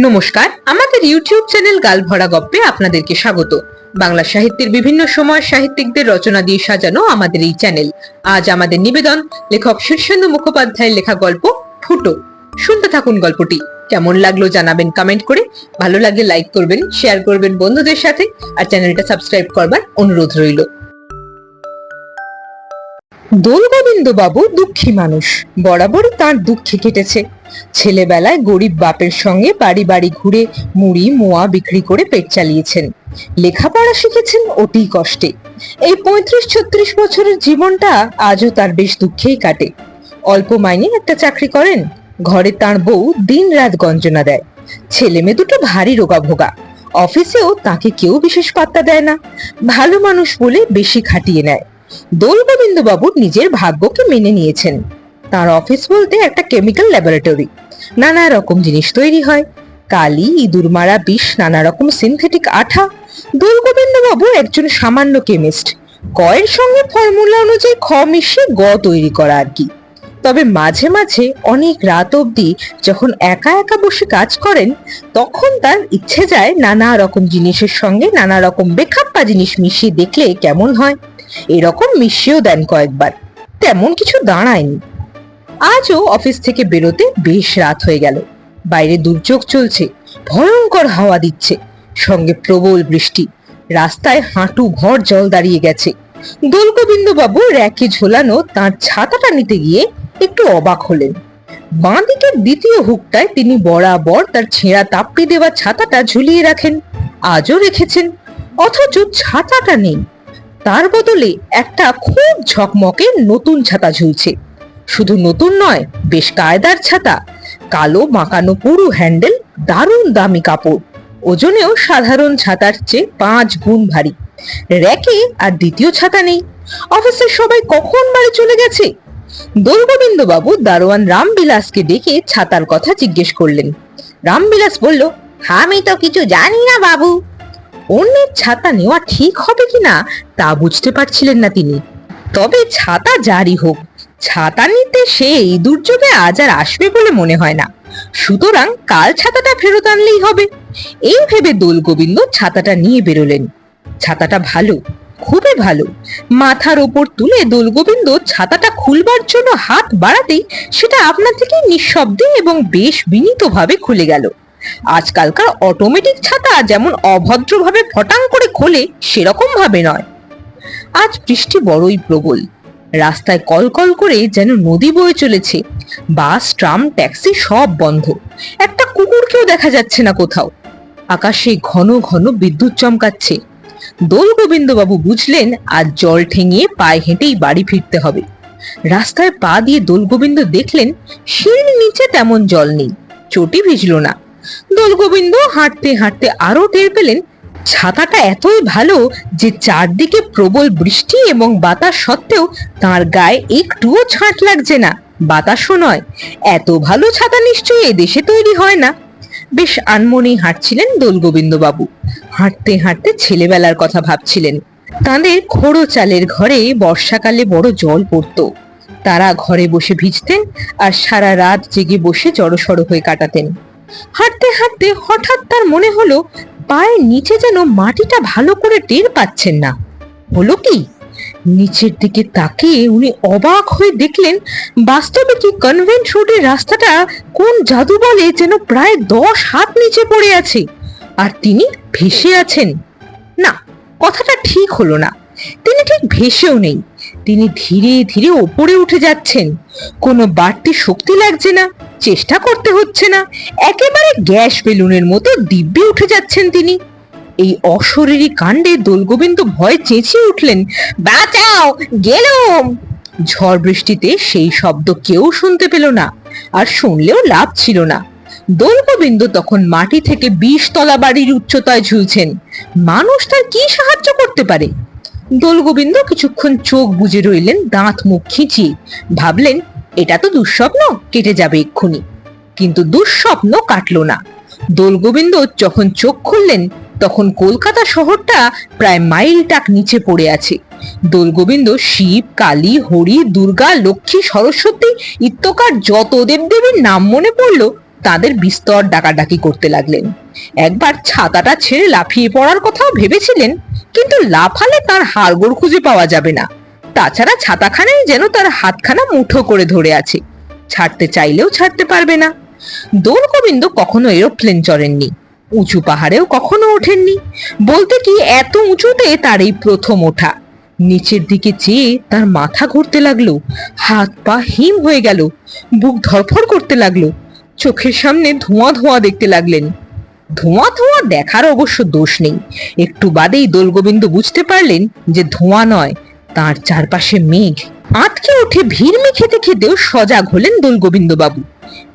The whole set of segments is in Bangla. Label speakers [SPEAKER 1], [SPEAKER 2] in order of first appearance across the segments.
[SPEAKER 1] নমস্কার, আমাদের ইউটিউব চ্যানেল গালভরা গপ্পে আপনাদেরকে স্বাগত। বাংলা সাহিত্যের বিভিন্ন সময় সাহিত্যিকদের রচনা দিয়ে সাজানো আমাদের এই চ্যানেল। আজ আমাদের নিবেদন, লেখক শীর্ষেন্দু মুখোপাধ্যায়ের লেখা গল্প, ফুটো। শুনতে থাকুন গল্পটি। কেমন লাগল জানাবেন কমেন্ট করে। ভালো লাগলে লাইক করবেন শেয়ার করবেন বন্ধুদের সাথে। আর চ্যানেলটা সাবস্ক্রাইব করবার অনুরোধ রইল। বাবু দুঃখী মানুষ। বরাবরই তার দুঃখে কেটেছে। ছেলেবেলায় গরিব বাপের সঙ্গে বাড়ি বাড়ি ঘুরে মুড়ি, মোয়া বিক্রি করে পেট চালিয়েছেন। লেখাপড়া শিখেছেন অতি কষ্টে। এই পঁয়ত্রিশ ছত্রিশ বছরের জীবনটা আজও তার বেশ দুঃখেই কাটে। অল্প মাইনে একটা চাকরি করেন, ঘরে তার বউ দিন রাত গঞ্জনা দেয়। ছেলে মেয়ে দুটো ভারী রোগাভোগা। অফিসেও তাকে কেউ বিশেষ পাত্তা দেয় না। ভালো মানুষ বলে বেশি খাটিয়ে নেয়। দোলগোবিন্দ বাবু নিজের ভাগ্যকে মেনে নিয়েছেন। তার অফিস বলতে একটা কেমিক্যাল ল্যাবরেটরি নানা রকম জিনিস তৈরি হয়। কালি, ইঁদুর মারা, বিষ, নানা রকম সিনথেটিক আঠা। দোলগোবিন্দ বাবু একজন সামান্য কেমিস্ট কয়ের সঙ্গে ফর্মুলা অনুযায়ী খ মিশিয়ে গ তৈরি করা আর কি। তবে মাঝে মাঝে অনেক রাত অবধি যখন একা একা বসে কাজ করেন, তখন তার ইচ্ছে যায় নানা রকম জিনিসের সঙ্গে নানা রকম বেখাপ্পা জিনিস মিশিয়ে দেখলে কেমন হয়। এরকম মিশিয়েও দেন কয়েকবার। তেমন কিছু দাঁড়ায়নি। আজও অফিস থেকে বেরোতে বেশ রাত হয়ে গেল। বাইরে দুর্যোগ চলছে, ভয়ঙ্কর হাওয়া দিচ্ছে, সঙ্গে প্রবল বৃষ্টি। রাস্তায় হাঁটু ভর জল দাঁড়িয়ে গেছে। বাবু র্যাকে ঝোলানো তার ছাতাটা নিতে গিয়ে একটু অবাক হলেন। বাঁ দিকের দ্বিতীয় হুকটায় তিনি বরাবর তার ছেঁড়া তাপড়ি দেওয়া ছাতাটা ঝুলিয়ে রাখেন, আজও রেখেছেন, অথচ ছাতাটা নেই। তার বদলে একটা খুব ঝকমকে নতুন ছাতা ঝুলছে। শুধু নতুন নয়, বেশ কায়দার ছাতা। কালো মাকানো পুরু হ্যান্ডেল, দারুণ দামি কাপড়। ওজনেও সাধারণ ছাতার চেয়ে পাঁচ গুণ ভারী। র্যাকে আর দ্বিতীয় ছাতা নেই। অফিসের সবাই কখন বাড়ি চলে গেছে? দোলগোবিন্দ বাবু দারোয়ান রামবিলাসকে ডেকে ছাতার কথা জিজ্ঞেস করলেন। রামবিলাস বলল, আমি তো কিছু জানি না, বাবু। অন্যের ছাতা নেওয়া ঠিক হবে কিনা তা বুঝতে পারছিলেন না তিনি। তবে ছাতা জারি হোক, ছাতা নিতে সে এই দুর্যোগে আজ আর আসবে বলে মনে হয় না। সুতরাং কাল ছাতাটা ফেরত আনলেই হবে। এই ভেবে দোল গোবিন্দ ছাতাটা নিয়ে বেরোলেন। ছাতাটা ভালো, খুবই ভালো। মাথার ওপর তুলে দোল দোলগোবিন্দ ছাতাটা খুলবার জন্য হাত বাড়াতেই সেটা আপনা থেকে নিঃশব্দে এবং বেশ বিনীতভাবে খুলে গেল। আজকালকার অটোমেটিক ছাতা যেমন অভদ্রভাবে ফটাং করে খোলে সেরকম ভাবে নয়। আজ বৃষ্টি বড়ই প্রবল। রাস্তায় কলকল করে যেন নদী বয়ে চলেছে। বাস, ট্রাম, ট্যাক্সি সব বন্ধ। একটা কুকুরকেও দেখা যাচ্ছে না কোথাও। আকাশে ঘন ঘন বিদ্যুৎ চমকাচ্ছে। দোল গোবিন্দবাবু বুঝলেন, আজ জল ঠেঙিয়ে পায়ে হেঁটেই বাড়ি ফিরতে হবে। রাস্তায় পা দিয়ে দোলগোবিন্দ দেখলেন সিঁড়ির নিচে তেমন জল নেই। চটি ভিজল না। দোলগোবিন্দ হাঁটতে হাঁটতে আরও টের পেলেন, ছাতাটা এতই ভালো যে চারদিকে প্রবল বৃষ্টি এবং বাতাস সত্ত্বেও তার গায়ে একটুও ছাঁট লাগছে না। বাতাসও নয়। এত ভালো ছাতা নিশ্চয়ই এদেশে তৈরি হয় না। বেশ আনমনেই হাঁটছিলেন দোলগোবিন্দ বাবু হাঁটতে হাঁটতে ছেলেবেলার কথা ভাবছিলেন। তাদের খোড়ো চালের ঘরে বর্ষাকালে বড় জল পড়তো। তারা ঘরে বসে ভিজতেন আর সারা রাত জেগে বসে জড়সড় হয়ে কাটাতেন। হাঁটতে হাঁটতে হঠাৎ তার মনে হলো, পায়ের নিচে যেন মাটিটা ভালো করে টের পাচ্ছেন না। হলো কি? নিচের দিকে তাকিয়ে উনি অবাক হয়ে দেখলেন, বাস্তবে কি কনভেন্ট রোডের রাস্তাটা কোন জাদু বলে যেন প্রায় দশ হাত নিচে পড়ে আছে, আর তিনি ভেসে আছেন। না, কথাটা ঠিক হলো না। তিনি ঠিক ভেসেও নেই। তিনি ধীরে ধীরে ওপরে উঠে যাচ্ছেন। কোনো বাড়তি শক্তি লাগছে না, চেষ্টা করতে হচ্ছে না। একেবারে গ্যাস বেলুনের মতো দিব্যে উঠে যাচ্ছেন তিনি। এই অশরীরী কাণ্ডে দোলগোবিন্দ ভয় চেঁচিয়ে উঠলেন, বাঁচাও, গেলুম! ঝড় বৃষ্টিতে সেই শব্দ কেউ শুনতে পেল না, আর শুনলেও লাভ ছিল না। দোলগোবিন্দ তখন মাটি থেকে বিশ তলা বাড়ির উচ্চতায় ঝুলছেন। মানুষ তার কি সাহায্য করতে পারে? দোলগোবিন্দ কিছুক্ষণ চোখ বুজে রইলেন দাঁত মুখ খিঁচিয়ে। ভাবলেন, এটা তো দুঃস্বপ্ন, কেটে যাবে এক্ষুনি। কিন্তু দুঃস্বপ্ন কাটলো না। দোলগোবিন্দ যখন চোখ খুললেন, তখন কলকাতা শহরটা প্রায় মাইল টাক নিচে পড়ে আছে। দোলগোবিন্দ শিব, কালী, হরি, দুর্গা, লক্ষ্মী, সরস্বতী, ইত্যকার যত দেবদেবীর নাম মনে পড়ল তাদের বিস্তর ডাকাডাকি করতে লাগলেন। একবার ছাতাটা ছেড়ে লাফিয়ে পড়ার কথাও ভেবেছিলেন, কিন্তু লাফালে তার হাড়গোড় খুঁজে পাওয়া যাবে না। তাছাড়া ছাতাখানাই যেন তার হাতখানা মুঠো করে ধরে আছে। ছাড়তে চাইলেও ছাড়তে পারবে না। দোল গোবিন্দ কখনো এরোপ্লেন চড়েননি, উঁচু পাহাড়েও কখনো ওঠেননি। বলতে কি, এত উঁচুতে তার এই প্রথম ওঠা। নিচের দিকে চেয়ে তার মাথা ঘুরতে লাগল, হাত পা হিম হয়ে গেল, বুক ধরফর করতে লাগল। চোখের সামনে ধোঁয়া ধোঁয়া দেখতে লাগলেন। ধোঁয়া ধোঁয়া দেখার অবশ্য দোষ নেই। একটু বাদেই দোলগোবিন্দ বুঝতে পারলেন যে ধোঁয়া নয়, তার চারপাশে মেঘ। আটকে উঠে ভিড় খেতে খেতেও সজাগ হলেন দোলগোবিন্দ বাবু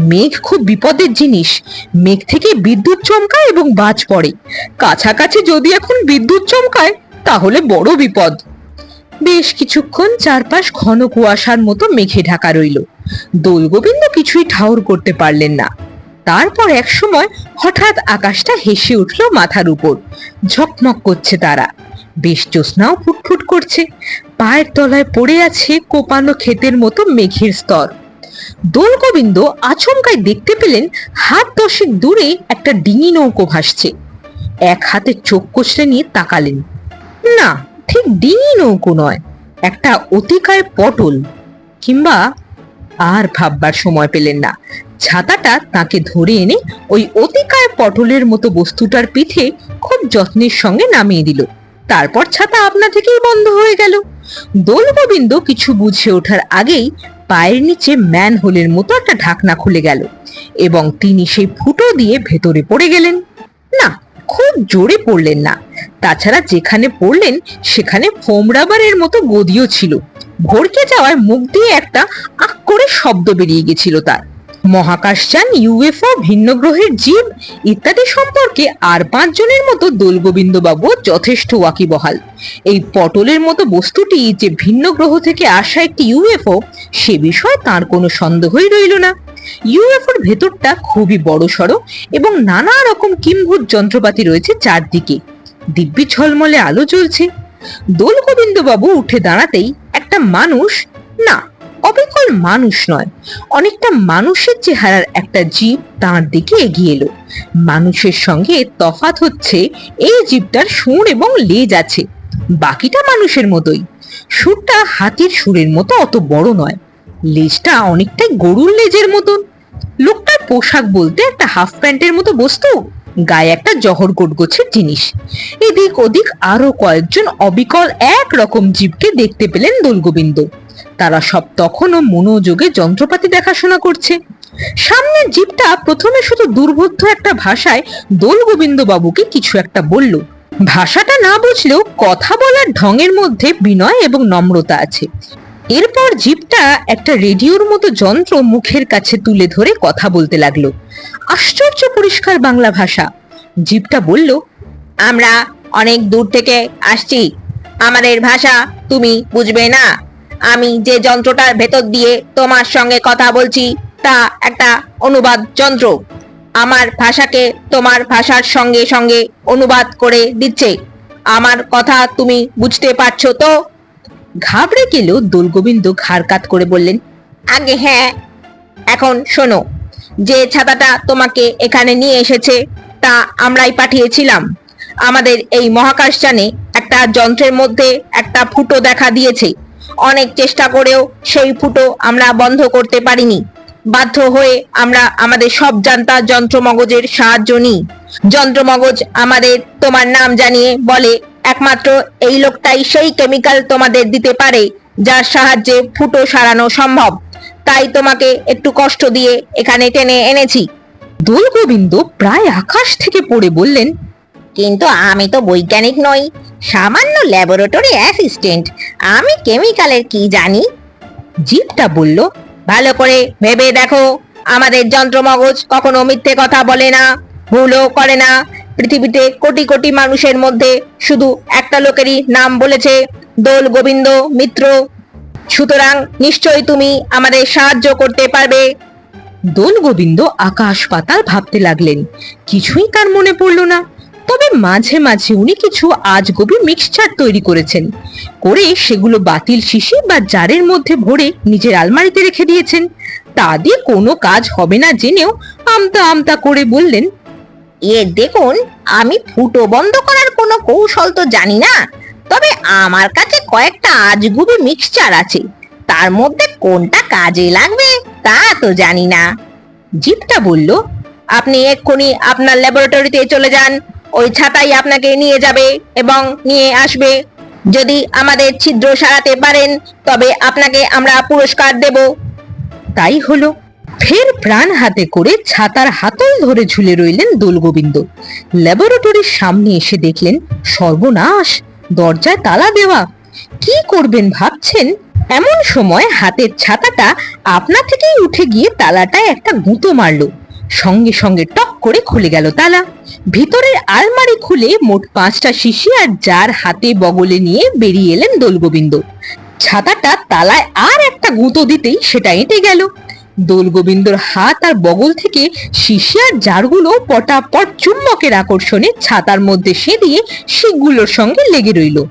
[SPEAKER 1] মেঘ খুব বিপদের জিনিস। মেঘ থেকে বিদ্যুৎ চমকায় এবং বাজ পড়ে। কাছাকাছি যদি এখন বিদ্যুৎ চমকায়, তাহলে বড় বিপদ। বেশ কিছুক্ষণ চারপাশ ঘন কুয়াশার মতো মেঘে ঢাকা রইল। দোলগোবিন্দ কিছুই ঠাউর করতে পারলেন না। তারপর এক সময় হঠাৎ আকাশটা হেসে উঠল মাথার উপর। ঝকমক করছে তারা। বেশ জ্যোৎস্নাও ফুটফুট করছে। পায়ের তলায় পড়ে আছে কোপানো ক্ষেতের মতো মেঘের স্তর। দোলগোবিন্দ আচমকায় দেখতে পেলেন হাত দশেক দূরে একটা ডিঙি নৌকো ভাসছে। এক হাতে চোখ কষলে নিয়ে তাকালেন। না, ঠিক ডিঙি নৌকো নয়, একটা অতিকায় পটল কিংবা আর ভাববার সময় পেলেন না। ছাতাটা তাকে ধরে এনে ওই অতিকায় পটলের মতো বস্তুটার পিঠে খুব যত্নের সঙ্গে নামিয়ে দিল। তারপর ছাতা আপনা থেকেই বন্ধ হয়ে গেল। দোলগোবিন্দ কিছু বুঝে ওঠার আগেই পায়ের নিচে ম্যান হোলের মতো একটা ঢাকনা খুলে গেল এবং তিনি সেই ফুটো দিয়ে ভেতরে পড়ে গেলেন। না, খুব জোরে পড়লেন না। তাছাড়া যেখানে পড়লেন, সেখানে ফোম রাবারের মতো গদিও ছিল। ভরকে যাওয়ায় মুখ দিয়ে একটা আক করে শব্দ বেরিয়ে গেছিল তার। মহাকাশযান ইউএফও ভিন্ন গ্রহের জীব ইত্যাদি সম্পর্কে আর পাঁচজনের মতো দোলগোবিন্দ বাবু যথেষ্ট ওয়াকিবহাল। এই পটলের মতো বস্তুটি যে ভিন্ন গ্রহ থেকে আসা একটি ইউএফও সে বিষয়ে তার কোনো সন্দেহই রইল না। ইউএফওর ভেতরটা খুবই বড় সড়ো এবং নানা রকম কিম্ভূত যন্ত্রপাতি রয়েছে চারদিকে। দিব্যি ঝলমলে আলো জ্বলছে। দোল বাবু উঠে দাঁড়াতেই একটা মানুষ? না, অবিকল মানুষ নয়। অনেকটা মানুষের চেহারার একটা জীব তার দিকে এগিয়ে এলো। মানুষের সঙ্গে তফাত হচ্ছে, এই জীবটার সুর এবং লেজ আছে। বাকিটা মানুষের মতোই। সুরটা হাতির সুরের মতো অত বড় নয়। লেজটা অনেকটাই গরুর লেজের মতন। লোকটার পোশাক বলতে একটা হাফ প্যান্টের মতো বস্তু। গায়ে একটা জহর গোছের জিনিস। এদিক ওদিক আরও কয়েকজন অবিকল এক রকম জীবকে দেখতে পেলেন দোলগোবিন্দ। তারা সব তখনও মনোযোগে যন্ত্রপাতি দেখাশোনা করছে। সামনের জীবটা প্রথমে শুধু দুর্বোধ্য একটা ভাষায় দোলগোবিন্দ বাবুকে কিছু একটা বলল। ভাষাটা না বুঝলেও কথা বলার ঢঙের মধ্যে বিনয় এবং নম্রতা আছে। এরপর জিপটা একটা রেডিওর মতো যন্ত্র মুখের কাছে তুলে ধরে কথা বলতে লাগল। আশ্চর্য পরিষ্কার বাংলা ভাষা। জিপটা বলল,
[SPEAKER 2] আমরা অনেক দূর থেকে আসছি। আমাদের ভাষা তুমি বুঝবে না। আমি যে যন্ত্রটার ভেতর দিয়ে তোমার সঙ্গে কথা বলছি, তা একটা অনুবাদ যন্ত্র। আমার ভাষাকে তোমার ভাষার সঙ্গে সঙ্গে অনুবাদ করে দিচ্ছে। আমার কথা তুমি বুঝতে পারছ তো?
[SPEAKER 1] ঘাবড়ে গেলেও দোলগোবিন্দ ঘাড় কাত করে বললেন,
[SPEAKER 2] আগে হ্যাঁ এখন শোনো। যে ছাতাটা তোমাকে এখানে নিয়ে এসেছে, তা আমরাই পাঠিয়েছিলাম। আমাদের এই মহাকাশযানে একটা যন্ত্রের মধ্যে একটা ফুটো দেখা দিয়েছে। অনেক চেষ্টা করেও সেই ফুটো আমরা বন্ধ করতে পারিনি। বাধ্য হয়ে আমরা আমাদের সব জানতা যন্ত্রমগজের সাহায্য নিই। যন্ত্রমগজ আমাদের তোমার নাম জানিয়ে বলে একমাত্র এই লোকটাই সেই কেমিক্যাল তোমাদের দিতে পারে যার সাহায্যে ফুটো সারানো সম্ভব। তাই তোমাকে একটু কষ্ট দিয়ে এখানে টেনে এনেছি।
[SPEAKER 1] দোলগোবিন্দ প্রায় আকাশ থেকে পড়ে বললেন
[SPEAKER 2] কিন্তু আমি তো বৈজ্ঞানিক নই সামান্য ল্যাবরেটরি অ্যাসিস্ট্যান্ট আমি কেমিক্যালের কি জানি?
[SPEAKER 1] জীবটা বলল
[SPEAKER 2] ভালো করে ভেবে দেখো আমাদের যন্ত্রমগজ কখনো মিথ্যে কথা বলে না ভুলও করে না পৃথিবীতে কোটি কোটি মানুষের মধ্যে শুধু একটা লোকেরই নাম বলেছে দোল গোবিন্দ মিত্র। সুতরাং নিশ্চয়ই তুমি আমাদের সাহায্য করতে পারবে।
[SPEAKER 1] দোল গোবিন্দ আকাশ পাতাল ভাবতে লাগলেন। কিছুই তার মনে পড়ল না। তবে মাঝে মাঝে উনি কিছু আজগবি মিক্সচার তৈরি করেছেন। করে সেগুলো বাতিল শিশি বা জারের মধ্যে ভরে নিজের আলমারিতে রেখে দিয়েছেন। তা দিয়ে কোনো কাজ হবে না জেনেও আমতা আমতা করে বললেন
[SPEAKER 2] এ দেখুন, আমি ফুটো বন্ধ করার কোনো কৌশল তো জানি না। তবে আমার কাছে কয়েকটা আজগুবি মিক্সচার আছে। তার মধ্যে কোনটা কাজে লাগবে তা তো জানি না।
[SPEAKER 1] জিপটা বলল,
[SPEAKER 2] আপনি এক্ষুনি আপনার ল্যাবরেটরিতে চলে যান। ওই ছাতাই আপনাকে নিয়ে যাবে এবং নিয়ে আসবে। যদি আমাদের ছিদ্র সারাতে পারেন, তবে আপনাকে আমরা পুরস্কার দেব।
[SPEAKER 1] তাই হলো। ফের প্রাণ হাতে করে ছাতার হাতল ধরে ঝুলে রইলেন দোলগোবিন্দ ল্যাবরেটরির সামনে এসে দেখলেন, সর্বনাশ, দরজায় তালা দেওয়া। কি করবেন ভাবছেন? এমন সময় হাতের ছাতাটা আপনা থেকেই উঠে গিয়ে তালাটায় একটা গুঁতো মারল। সঙ্গে সঙ্গে টক করে খুলে গেল তালা। ভিতরের আলমারি খুলে মোট পাঁচটা শিশি আর যার হাতে বগলে নিয়ে বেরিয়ে এলেন দোলগোবিন্দ ছাতাটা তালায় আর একটা গুঁতো দিতেই সেটা এঁটে গেল। দোলগোবিন্দর হাত আর বগল থেকে শিশি আর জারগুলো পটাপট চুম্বকের আকর্ষণে ছাতার মধ্যে সে দিয়ে শিকগুলোর সঙ্গে লেগে রইল।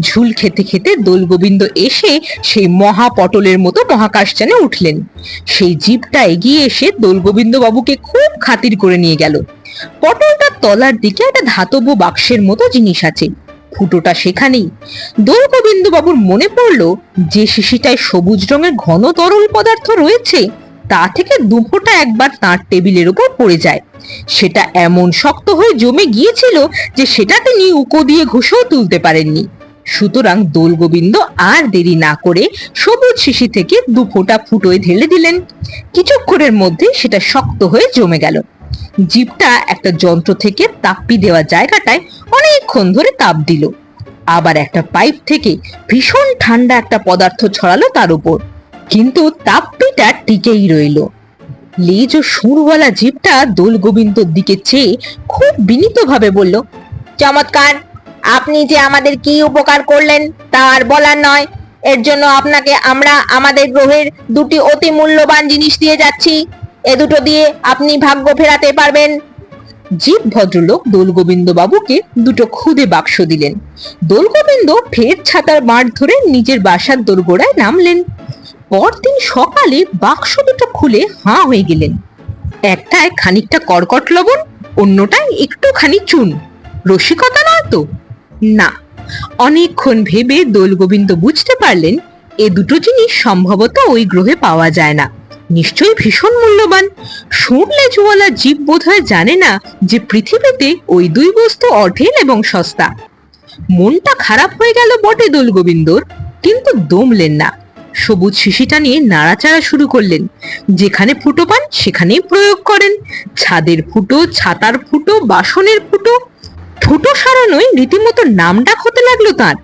[SPEAKER 1] ঝুল খেতে খেতে দোলগোবিন্দ এসে সেই মহাপটলের মতো মহাকাশ মহাকাশযানে উঠলেন। সেই জীবটা এগিয়ে এসে দোলগোবিন্দ বাবুকে খুব খাতির করে নিয়ে গেল। পটলটার তলার দিকে একটা ধাতব বাক্সের মতো জিনিস আছে। ফুটোটা সেখানেই। বাবুর মনে পড়ল যে শিশিটায় সবুজ রঙের ঘন তরল পদার্থ রয়েছে, তা থেকে দুফোটা একবার তার টেবিলের উপর পড়ে যায়। সেটা এমন শক্ত হয়ে জমে গিয়েছিল যে সেটা তিনি উকো দিয়ে ঘুষেও তুলতে পারেননি। সুতরাং দোলগোবিন্দ আর দেরি না করে সবুজ শিশি থেকে দু ফোঁটা ফুটোয় ঢেলে দিলেন। কিছুক্ষণের মধ্যে সেটা শক্ত হয়ে জমে গেল। জিপটা একটা যন্ত্র থেকে তাপ্পি দেওয়া জায়গাটায় অনেকক্ষণ ধরে তাপ দিল। আবার একটা পাইপ থেকে ভীষণ ঠান্ডা একটা পদার্থ ছড়ালো তার উপর। কিন্তু তাপ্পিটা টিকেই রইল। লেজ ও সুরওয়ালা জিপটা দোল গোবিন্দর দিকে চেয়ে খুব বিনীতভাবে বলল,
[SPEAKER 2] চমৎকার, আপনি যে আমাদের কি উপকার করলেন তা আর বলার নয়। এর জন্য আপনাকে আমরা আমাদের গ্রহের দুটি অতি মূল্যবান জিনিস দিয়ে যাচ্ছি। এ দুটো দিয়ে আপনি ভাগ্য ফেরাতে পারবেন।
[SPEAKER 1] জীব ভদ্রলোক দোলগোবিন্দ বাবুকে দুটো খুদে বাক্স দিলেন। দোলগোবিন্দ ফের ছাতার মাঠ ধরে নিজের বাসার দোরগোড়ায় নামলেন। পরদিন সকালে বাক্স দুটো খুলে হাঁ হয়ে গেলেন। একটায় খানিকটা কর্কট লবণ, অন্যটায় একটুখানি চুন। রসিকতা নয় তো? না, অনেকক্ষণ ভেবে দোলগোবিন্দ বুঝতে পারলেন, এ দুটো জিনিস সম্ভবত ওই গ্রহে পাওয়া যায় না। নিশ্চয়ই ভীষণ মূল্যবান। শুনলে জোয়ালা জীব বোধহয় জানে না যে পৃথিবীতে ওই দুই বস্তু অঢেল এবং সস্তা। মনটা খারাপ হয়ে গেল বটে দোলগোবিন্দর কিন্তু দমলেন না। সবুজ শিশিটা নিয়ে নাড়াচাড়া শুরু করলেন। যেখানে ফুটো পান, সেখানেই প্রয়োগ করেন। ছাদের ফুটো, ছাতার ফুটো, বাসনের ফুটো। ফুটো সারানোই রীতিমতো নাম ডাক হতে লাগল তার।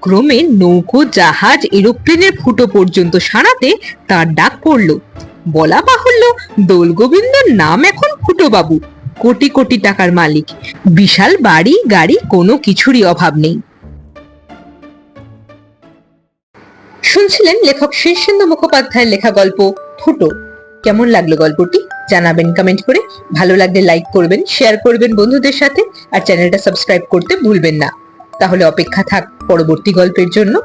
[SPEAKER 1] ক্রমে নৌকো, জাহাজ, এরোপ্লেনের ফুটো পর্যন্ত সারাতে তার ডাক পড়ল। বলা বাহুল্য দোলগোবিন্দর নাম এখন ফুটো বাবু কোটি কোটি টাকার মালিক। বিশাল বাড়ি, গাড়ি, কোনো কিছুরই অভাব নেই। শুনছিলেন লেখক শীর্ষেন্দু মুখোপাধ্যায়ের লেখা গল্প ফুটো। কেমন লাগল গল্পটি? জানাবেন কমেন্ট করে। ভালো লাগলে লাইক করবেন শেয়ার করবেন বন্ধুদের সাথে, আর চ্যানেলটা সাবস্ক্রাইব করতে ভুলবেন না। তাহলে অপেক্ষা থাক পরবর্তী গল্পের জন্য।